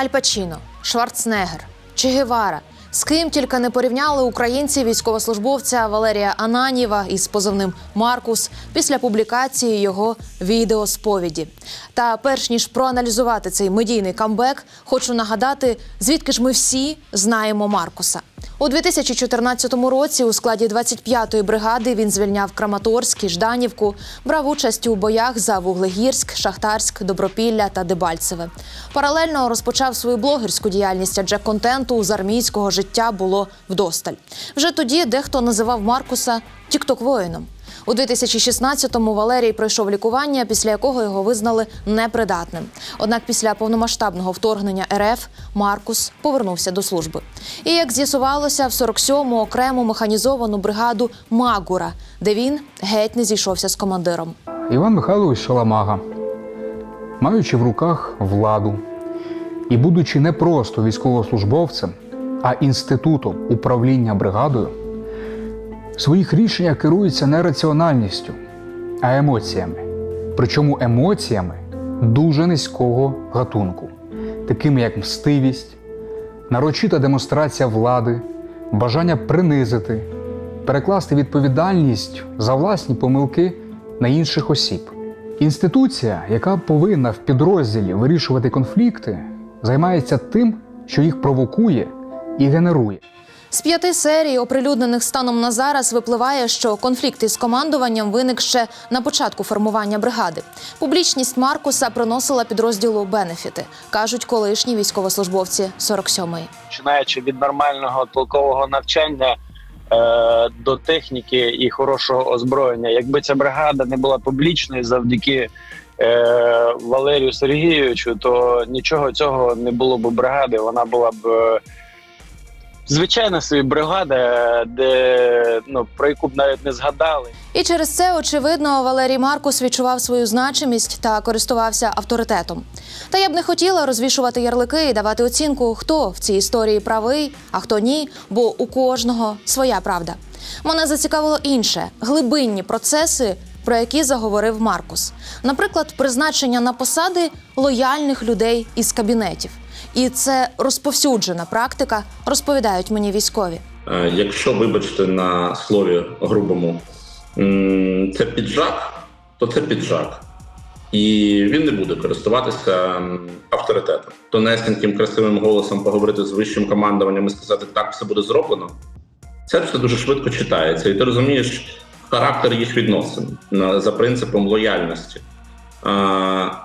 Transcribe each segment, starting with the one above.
Аль Пачіно, Шварценеггер, Че Гевара. З ким тільки не порівняли українці військовослужбовця Валерія Ананіва із позивним Маркус після публікації його відеосповіді. Та перш ніж проаналізувати цей медійний камбек, хочу нагадати, звідки ж ми всі знаємо Маркуса. У 2014 році у складі 25-ї бригади він звільняв Краматорськ і Жданівку, брав участь у боях за Вуглегірськ, Шахтарськ, Добропілля та Дебальцеве. Паралельно розпочав свою блогерську діяльність, адже контенту з армійського життя було вдосталь. Вже тоді дехто називав Маркуса Тікток-воїном. У 2016-му Валерій пройшов лікування, після якого його визнали непридатним. Однак після повномасштабного вторгнення РФ Маркус повернувся до служби. І як з'ясувалося, в 47-му окрему механізовану бригаду Магура, де він геть не зійшовся з командиром. Іван Михайлович Шаламага, маючи в руках владу і будучи не просто військовослужбовцем, а інститутом управління бригадою, своїх рішеннях керується не раціональністю, а емоціями. Причому емоціями дуже низького гатунку, такими як мстивість, нарочита демонстрація влади, бажання принизити, перекласти відповідальність за власні помилки на інших осіб. Інституція, яка повинна в підрозділі вирішувати конфлікти, займається тим, що їх провокує і генерує. З п'яти серій, оприлюднених станом на зараз, випливає, що конфлікт із командуванням виник ще на початку формування бригади. Публічність Маркуса приносила підрозділу бенефіти, кажуть колишні військовослужбовці 47-ї. починаючи від нормального толкового навчання е, до техніки і хорошого озброєння. Якби ця бригада не була публічною завдяки е, Валерію Сергійовичу, то нічого цього не було б бригади. Вона була б е, звичайна собі бригада, де ну про яку б навіть не згадали. І через це, очевидно, Валерій Маркус відчував свою значимість та користувався авторитетом. Та я б не хотіла розвішувати ярлики і давати оцінку, хто в цій історії правий, а хто ні, бо у кожного своя правда. Мене зацікавило інше глибинні процеси, про які заговорив Маркус. Наприклад, призначення на посади лояльних людей із кабінетів. І це розповсюджена практика, розповідають мені військові. Е, Якщо, вибачте, на слові грубому, це піджак, то це піджак. І він не буде користуватися авторитетом. Тонесеньким красивим голосом поговорити з вищим командуванням і сказати, так все буде зроблено. Це все дуже швидко читається, і ти розумієш характер їх відносин за принципом лояльності.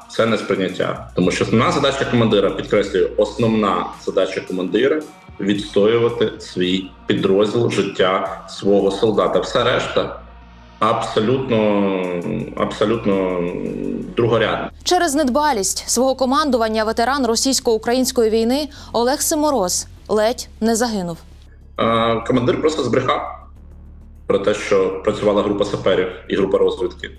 Це не сприйняття. Тому що основна задача командира, підкреслюю, основна задача командира відстоювати свій підрозділ життя свого солдата. Все решта абсолютно, абсолютно другорядно. Через недбалість свого командування ветеран російсько-української війни Олег Симороз ледь не загинув. Командир просто збрехав про те, що працювала група саперів і група розвідки.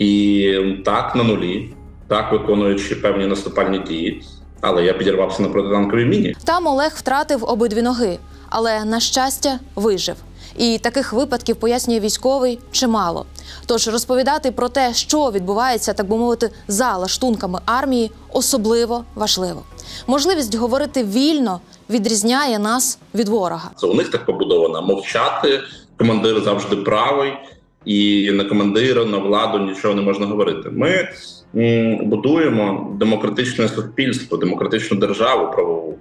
І так на нулі, так виконуючи певні наступальні дії. Але я підірвався на протитанковій міні. Там Олег втратив обидві ноги, але на щастя вижив. І таких випадків пояснює військовий чимало. Тож розповідати про те, що відбувається, так би мовити, за лаштунками армії, особливо важливо. Можливість говорити вільно відрізняє нас від ворога. Це у них так побудовано мовчати. Командир завжди правий, і на командира, на владу нічого не можна говорити. Ми будуємо демократичне суспільство, демократичну державу правову.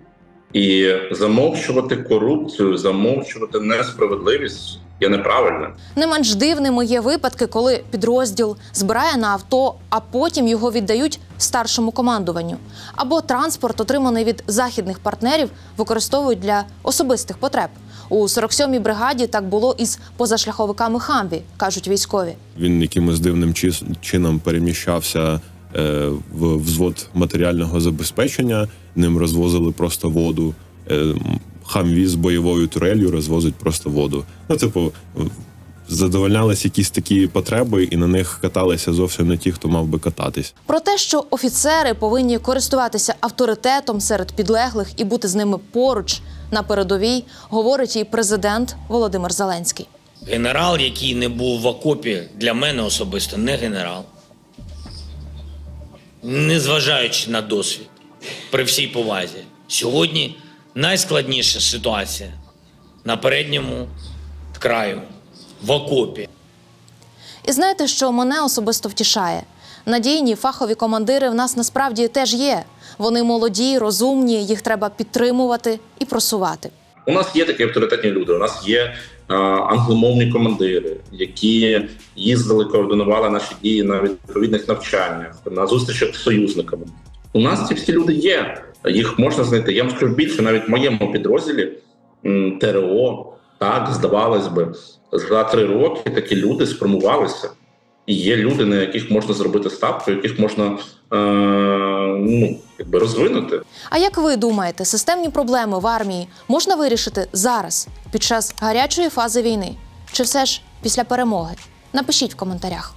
І замовчувати корупцію, замовчувати несправедливість є неправильно. Не менш дивними є випадки, коли підрозділ збирає на авто, а потім його віддають старшому командуванню. Або транспорт, отриманий від західних партнерів, використовують для особистих потреб. У 47-й бригаді так було із позашляховиками Хамві, кажуть військові. Він якимось дивним чином переміщався е, в взвод матеріального забезпечення. Ним розвозили просто воду. Е, м, Хамві з бойовою турелью розвозить просто воду. Ну, типу, задовольнялись якісь такі потреби, і на них каталися зовсім не ті, хто мав би кататись. Про те, що офіцери повинні користуватися авторитетом серед підлеглих і бути з ними поруч на передовій, говорить і президент Володимир Зеленський. Генерал, який не був в окопі, для мене особисто не генерал. Незважаючи на досвід. при всій повазі. Сьогодні найскладніша ситуація на передньому краю, в окопі. І знаєте, що мене особисто втішає? Надійні фахові командири в нас насправді теж є. Вони молоді, розумні, їх треба підтримувати і просувати. У нас є такі авторитетні люди. У нас є е, англомовні командири, які їздили, координували наші дії на відповідних навчаннях, на зустрічах з союзниками. У нас ці всі люди є. Їх можна знайти. Я вам скажу більше, навіть в моєму підрозділі ТРО, так здавалось би, за три роки такі люди сформувалися. І є люди, на яких можна зробити ставку, яких можна е, ну, якби розвинути. А як ви думаєте, системні проблеми в армії можна вирішити зараз, під час гарячої фази війни? Чи все ж після перемоги? Напишіть в коментарях.